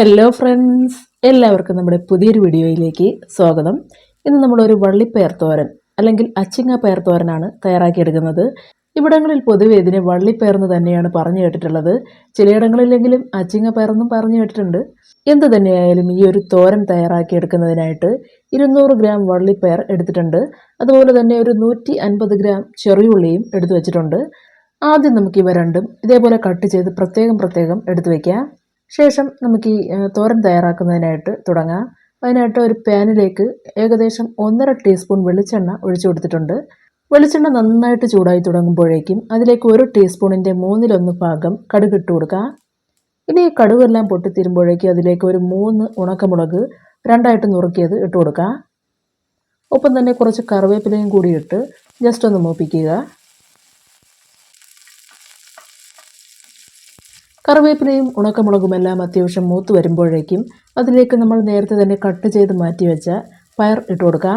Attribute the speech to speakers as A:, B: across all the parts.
A: Hello friends എല്ലാവർക്കും നമ്മുടെ പുതിയൊരു വീഡിയോയിലേക്ക് സ്വാഗതം. ഇന്ന് നമ്മളൊരു വള്ളിപ്പയർ തോരൻ അല്ലെങ്കിൽ അച്ചിങ്ങ പയർ തോരനാണ് തയ്യാറാക്കിയെടുക്കുന്നത്. ഇവിടങ്ങളിൽ പൊതുവെ ഇതിനെ വള്ളിപ്പയർ എന്ന് തന്നെയാണ് പറഞ്ഞു കേട്ടിട്ടുള്ളത്. ചിലയിടങ്ങളിലെങ്കിലും അച്ചിങ്ങ എന്നും പറഞ്ഞു കേട്ടിട്ടുണ്ട്. എന്ത് തന്നെയായാലും ഈ ഒരു തോരൻ തയ്യാറാക്കിയെടുക്കുന്നതിനായിട്ട് ഇരുന്നൂറ് ഗ്രാം വള്ളിപ്പയർ എടുത്തിട്ടുണ്ട്. അതുപോലെ തന്നെ ഒരു നൂറ്റി അൻപത് ഗ്രാം ചെറിയുള്ളിയും എടുത്തു വെച്ചിട്ടുണ്ട്. ആദ്യം നമുക്ക് ഇവ രണ്ടും ഇതേപോലെ കട്ട് ചെയ്ത് പ്രത്യേകം പ്രത്യേകം എടുത്തു വയ്ക്കാം ശേഷം നമുക്ക് ഈ തോരൻ തയ്യാറാക്കുന്നതിനായിട്ട് തുടങ്ങാം. അതിനായിട്ട് ഒരു പാനിലേക്ക് ഏകദേശം ഒന്നര ടീസ്പൂൺ വെളിച്ചെണ്ണ ഒഴിച്ചു കൊടുത്തിട്ടുണ്ട്. വെളിച്ചെണ്ണ നന്നായിട്ട് ചൂടായി തുടങ്ങുമ്പോഴേക്കും അതിലേക്ക് ഒരു ടീസ്പൂണിന്റെ മൂന്നിലൊന്ന് ഭാഗം കടുക് ഇട്ട് കൊടുക്കുക ഇനി ഈ കടുകെല്ലാം പൊട്ടിത്തീരുമ്പോഴേക്കും അതിലേക്ക് ഒരു മൂന്ന് ഉണക്കമുളക് രണ്ടായിട്ട് നുറുക്കിയത് ഇട്ട് കൊടുക്കുക ഒപ്പം തന്നെ കുറച്ച് കറിവേപ്പിലയും കൂടി ഇട്ട് ജസ്റ്റ് ഒന്ന് മൂപ്പിക്കുക. കറിവേപ്പിലയും ഉണക്കമുളകുമെല്ലാം അത്യാവശ്യം മൂത്ത് വരുമ്പോഴേക്കും അതിലേക്ക് നമ്മൾ നേരത്തെ തന്നെ കട്ട് ചെയ്ത് മാറ്റി വെച്ച പയർ ഇട്ട് കൊടുക്കുക.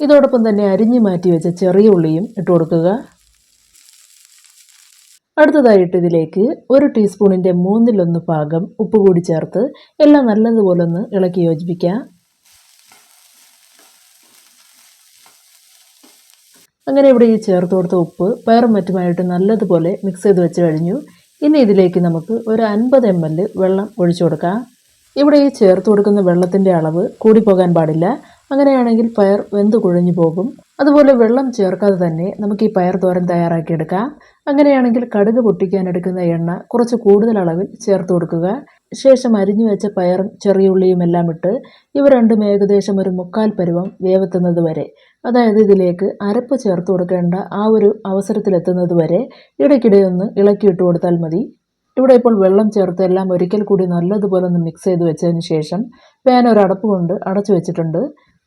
A: ഇതോടൊപ്പം തന്നെ അരിഞ്ഞ് മാറ്റി വെച്ച ചെറിയ ഉള്ളിയും ഇട്ട് കൊടുക്കുക. അടുത്തതായിട്ട് ഇതിലേക്ക് ഒരു ടീസ്പൂണിന്റെ മൂന്നിലൊന്ന് പാകം ഉപ്പ് കൂടി ചേർത്ത് എല്ലാം നല്ലതുപോലെ ഒന്ന് ഇളക്കി യോജിപ്പിക്കാം അങ്ങനെ ഇവിടെ ഈ ചേർത്ത് കൊടുത്ത ഉപ്പ് പയറും മറ്റുമായിട്ട് നല്ലതുപോലെ മിക്സ് ചെയ്ത് വെച്ച് കഴിഞ്ഞു. ഇനി ഇതിലേക്ക് നമുക്ക് ഒരു അൻപത് എം എൽ വെള്ളം ഒഴിച്ചു കൊടുക്കാം. ഇവിടെ ഈ ചേർത്ത് കൊടുക്കുന്ന വെള്ളത്തിന്റെ അളവ് കൂടി പോകാൻ പാടില്ല. അങ്ങനെയാണെങ്കിൽ പയർ വെന്ത് കുഴഞ്ഞു പോകും. അതുപോലെ വെള്ളം ചേർക്കാതെ തന്നെ നമുക്ക് ഈ പയർ തോരൻ തയ്യാറാക്കിയെടുക്കാം. അങ്ങനെയാണെങ്കിൽ കടുക് പൊട്ടിക്കാൻ എടുക്കുന്ന എണ്ണ കുറച്ച് കൂടുതൽ അളവിൽ ചേർത്ത് കൊടുക്കുക. ശേഷം അരിഞ്ഞു വെച്ച പയറും ചെറിയ ഉള്ളിയും എല്ലാം ഇട്ട് ഇവ രണ്ടും ഏകദേശം ഒരു മുക്കാൽ പരുവം വേവെത്തുന്നത് വരെ അതായത് ഇതിലേക്ക് അരപ്പ് ചേർത്ത് കൊടുക്കേണ്ട ആ ഒരു അവസരത്തിലെത്തുന്നത് വരെ ഇടയ്ക്കിടെ ഒന്ന് ഇളക്കിയിട്ട് കൊടുത്താൽ മതി. ഇവിടെ ഇപ്പോൾ വെള്ളം ചേർത്ത് എല്ലാം ഒരിക്കൽ കൂടി നല്ലതുപോലെ ഒന്ന് മിക്സ് ചെയ്ത് വെച്ചതിന് ശേഷം പാൻ ഒരു അടപ്പ് കൊണ്ട് അടച്ചു വെച്ചിട്ടുണ്ട്.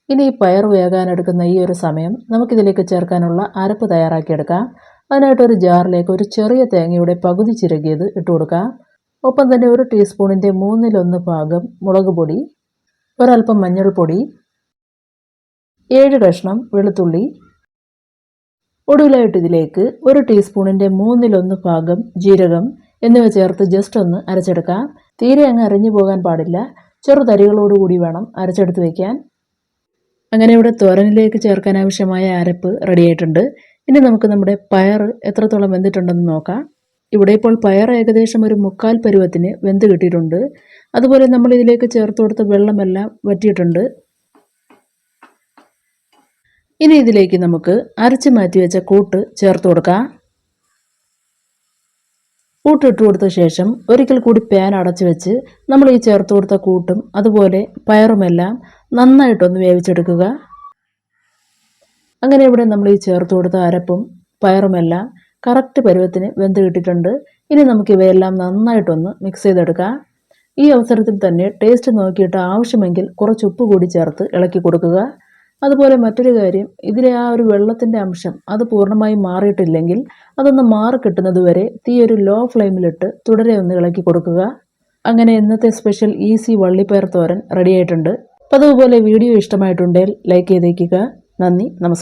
A: ഇനി ഈ പയർ വേകാനെടുക്കുന്ന ഈ ഒരു സമയം നമുക്കിതിലേക്ക് ചേർക്കാനുള്ള അരപ്പ് തയ്യാറാക്കിയെടുക്കാം. അതിനായിട്ട് ഒരു ജാറിലേക്ക് ഒരു ചെറിയ തേങ്ങയുടെ പകുതി ചിരകിയത് ഇട്ട് കൊടുക്കാം. ഒപ്പം തന്നെ ഒരു ടീസ്പൂണിന്റെ മൂന്നിലൊന്ന് ഭാഗം മുളക് പൊടി ഒരൽപ്പം മഞ്ഞൾപ്പൊടി ഏഴ് കഷ്ണം വെളുത്തുള്ളി. ഒടുവിലായിട്ട് ഇതിലേക്ക് ഒരു ടീസ്പൂണിന്റെ മൂന്നിലൊന്ന് ഭാഗം ജീരകം എന്നിവ ചേർത്ത് ജസ്റ്റ് ഒന്ന് അരച്ചെടുക്കാം. തീരെ അങ്ങ് അരിഞ്ഞു പോകാൻ പാടില്ല. ചെറുതരികളോടുകൂടി വേണം അരച്ചെടുത്ത് വയ്ക്കാൻ അങ്ങനെ ഇവിടെ തോരനിലേക്ക് ചേർക്കാൻ ആവശ്യമായ അരപ്പ് റെഡിയായിട്ടുണ്ട് ഇനി നമുക്ക് നമ്മുടെ പയർ എത്രത്തോളം വെന്തിട്ടുണ്ടെന്ന് നോക്കാം. ഇവിടെ ഇപ്പോൾ പയർ ഏകദേശം ഒരു മുക്കാൽ പരുവത്തിന് വെന്ത് കിട്ടിയിട്ടുണ്ട്. അതുപോലെ നമ്മൾ ഇതിലേക്ക് ചേർത്ത് കൊടുത്ത വെള്ളമെല്ലാം വറ്റിയിട്ടുണ്ട്. ഇനി ഇതിലേക്ക് നമുക്ക് അരച്ച് മാറ്റി വെച്ച കൂട്ട് ചേർത്ത് കൊടുക്കാം. കൂട്ട് ഇട്ട് കൊടുത്ത ശേഷം ഒരിക്കൽ കൂടി പാൻ അടച്ചു വെച്ച് നമ്മൾ ഈ ചേർത്ത് കൊടുത്ത കൂട്ടും അതുപോലെ പയറുമെല്ലാം നന്നായിട്ടൊന്ന് വേവിച്ചെടുക്കുക. അങ്ങനെ ഇവിടെ നമ്മൾ ഈ ചേർത്ത് കൊടുത്ത അരപ്പും പയറുമെല്ലാം കറക്റ്റ് പരുവത്തിന് വെന്ത് കിട്ടിയിട്ടുണ്ട്. ഇനി നമുക്ക് ഇവയെല്ലാം നന്നായിട്ടൊന്ന് മിക്സ് ചെയ്തെടുക്കാം. ഈ അവസരത്തിൽ തന്നെ ടേസ്റ്റ് നോക്കിയിട്ട് ആവശ്യമെങ്കിൽ കുറച്ച് ഉപ്പ് കൂടി ചേർത്ത് ഇളക്കി കൊടുക്കുക. അതുപോലെ മറ്റൊരു കാര്യം ഇതിലെ ആ ഒരു വെള്ളത്തിന്റെ അംശം അത് പൂർണമായും മാറിയിട്ടില്ലെങ്കിൽ അതൊന്ന് മാറി കിട്ടുന്നത് വരെ തീ ഒരു ലോ ഫ്ലെയിമിലിട്ട് തുടരെ ഒന്ന് ഇളക്കി കൊടുക്കുക. അങ്ങനെ ഇന്നത്തെ സ്പെഷ്യൽ ഈസി വള്ളിപ്പയർ തോരൻ റെഡിയായിട്ടുണ്ട്. അപ്പോൾ അതുപോലെ വീഡിയോ ഇഷ്ടമായിട്ടുണ്ടെങ്കിൽ ലൈക്ക് ചെയ്തേക്കുക. നന്ദി നമസ്കാരം.